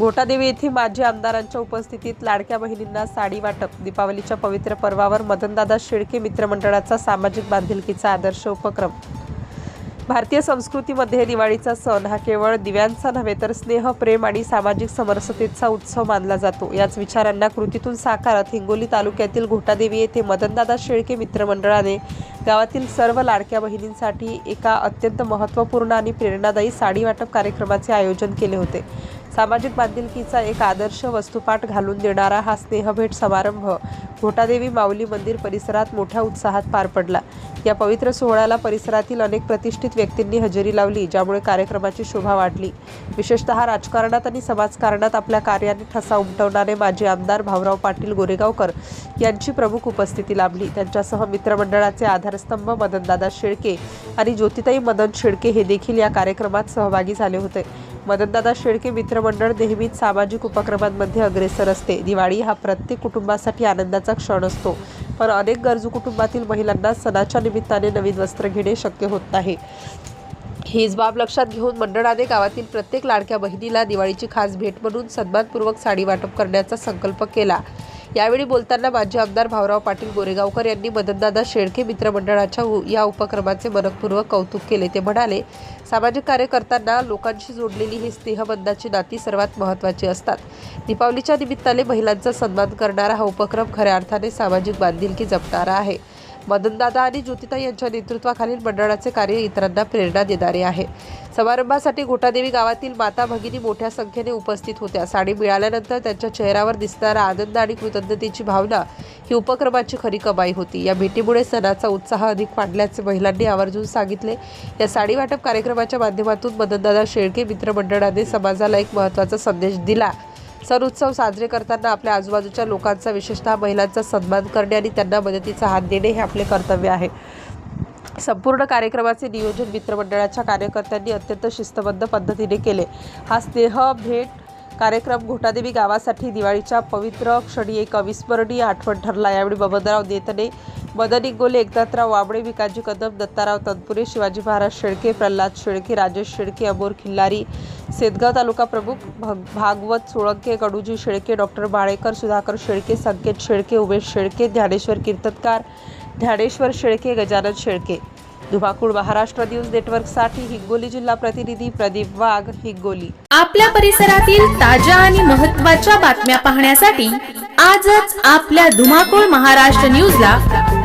घोटादेवी येथे माजी आमदारांच्या उपस्थितीत लाडक्या बहिणींना साडी वाटप. दीपावलीच्या पवित्र पर्वावर मदनदादा शेळके मित्रमंडळाचा सामाजिक बांधिलकीचा आदर्श उपक्रम. भारतीय संस्कृतीमध्ये दिवाळीचा सण हा केवळ दिव्यांचा नव्हे तर स्नेह प्रेम आणि सामाजिक समरसतेचा उत्सव मानला जातो. याच विचारांना कृतीतून साकारत हिंगोली तालुक्यातील घोटादेवी येथे मदनदादा शेळके मित्रमंडळाने गावातील सर्व लाडक्या बहिणींसाठी एका अत्यंत महत्त्वपूर्ण आणि प्रेरणादायी साडी वाटप कार्यक्रमाचे आयोजन केले होते. सामाजिक बांधिलकीचा एक आदर्श वस्तुपाठ घालून देणारा हा स्नेहभेट समारंभ घोटादेवी माऊली मंदिर परिसरात मोठ्या उत्साहात पार पडला. या पवित्र सोहळ्याला परिसरातील अनेक प्रतिष्ठित व्यक्तींनी हजेरी लावली ज्यामुळे कार्यक्रमाची शोभा वाढली. विशेषतः राजकारणात आणि समाजकारणात आपल्या कार्याने ठसा उमटवणारे माजी आमदार भाऊराव पाटील गोरेगावकर यांची प्रमुख उपस्थिती लाभली. त्यांच्यासह मित्रमंडळाचे आधारस्तंभ मदनदादा शेळके आणि ज्योतिताई मदन शेळके हे देखील या कार्यक्रमात सहभागी झाले होते. मदनदादा शेळके मित्रमंडळ नेहमीच सामाजिक उपक्रमांमध्ये अग्रेसर असते. दिवाळी हा प्रत्येक कुटुंबासाठी आनंदाचा क्षण असतो. पण अनेक गरजू कुटुंबातील महिलांना सणाच्या निमित्ताने नवीन वस्त्र घेणे शक्य होत नाही. हीच बाब लक्षात घेऊन मंडळाने गावातील प्रत्येक लाडक्या बहिणीला दिवाळीची खास भेट म्हणून सन्मानपूर्वक साडी वाटप करण्याचा संकल्प केला. यावेळी बोलताना माजी आमदार भाऊराव पाटील गोरेगावकर यांनी मदनदादा शेळके मित्रमंडळाच्या उ- या उपक्रमाचे मनपूर्वक कौतुक केले. ते म्हणाले सामाजिक कार्य करताना लोकांशी जोडलेली ही स्नेहबंधाची नाती सर्वात महत्त्वाची असतात. दीपावलीच्या निमित्ताने महिलांचा सन्मान करणारा हा उपक्रम खऱ्या अर्थाने सामाजिक बांधिलकी जपणारा आहे. मदनदादा आणि ज्योतिता यांच्या नेतृत्वाखालील मंडळाचे कार्य इतरांना प्रेरणा देणारे आहे. समारंभासाठी घोटादेवी गावातील माता भगिनी मोठ्या संख्येने उपस्थित होत्या. साडी मिळाल्यानंतर त्यांच्या चेहऱ्यावर दिसणारा आनंद आणि कृतज्ञतेची भावना ही उपक्रमाची खरी कमाई होती. या भेटीमुळे सणाचा उत्साह अधिक वाढल्याचे महिलांनी आवर्जून सांगितले. या साडी वाटप कार्यक्रमाच्या माध्यमातून मदनदादा शेळके मित्रमंडळाने समाजाला एक महत्त्वाचा संदेश दिला. सण उत्सव साजरे करताना आपल्या आजूबाजूच्या लोकांचा विशेषतः महिलांचा सन्मान करणे आणि त्यांना मदतीचा हात देणे हे आपले कर्तव्य आहे. संपूर्ण कार्यक्रमाचे नियोजन मित्रमंडळाच्या कार्यकर्त्यांनी अत्यंत शिस्तबद्ध पद्धतीने केले. हा स्नेह भेट कार्यक्रम घोटादेवी गावासाठी दिवाळीच्या पवित्र क्षणी एक अविस्मरणीय आठवण ठरला. यावेळी बबनराव नेतने मदन गोले एकनाथराव वाबळे विकाजी कदम दत्ताराव तनपुरे शिवाजी महाराज शेळके प्रल्हाद शेळके राजेश शेळके अमोर खिल्लारी सेदगाव तालुका प्रमुख भग- भागवत सोळंके कडूजी शेळके डॉक्टर बाळेकर सुधाकर शेळके संकेत शेळके उमेश शेळके ज्ञानेश्वर कीर्तनकार ध्यानेश्वर शेळके गजानन शेळके. धुमाकूळ महाराष्ट्र न्यूज नेटवर्कसाठी हिंगोली जिल्हा प्रतिनिधी प्रदीप वाघ हिंगोली. आपल्या परिसरातील ताज्या आणि महत्त्वाच्या बातम्या पाहण्यासाठी आजच आपल्या धुमाकूळ महाराष्ट्र न्यूजला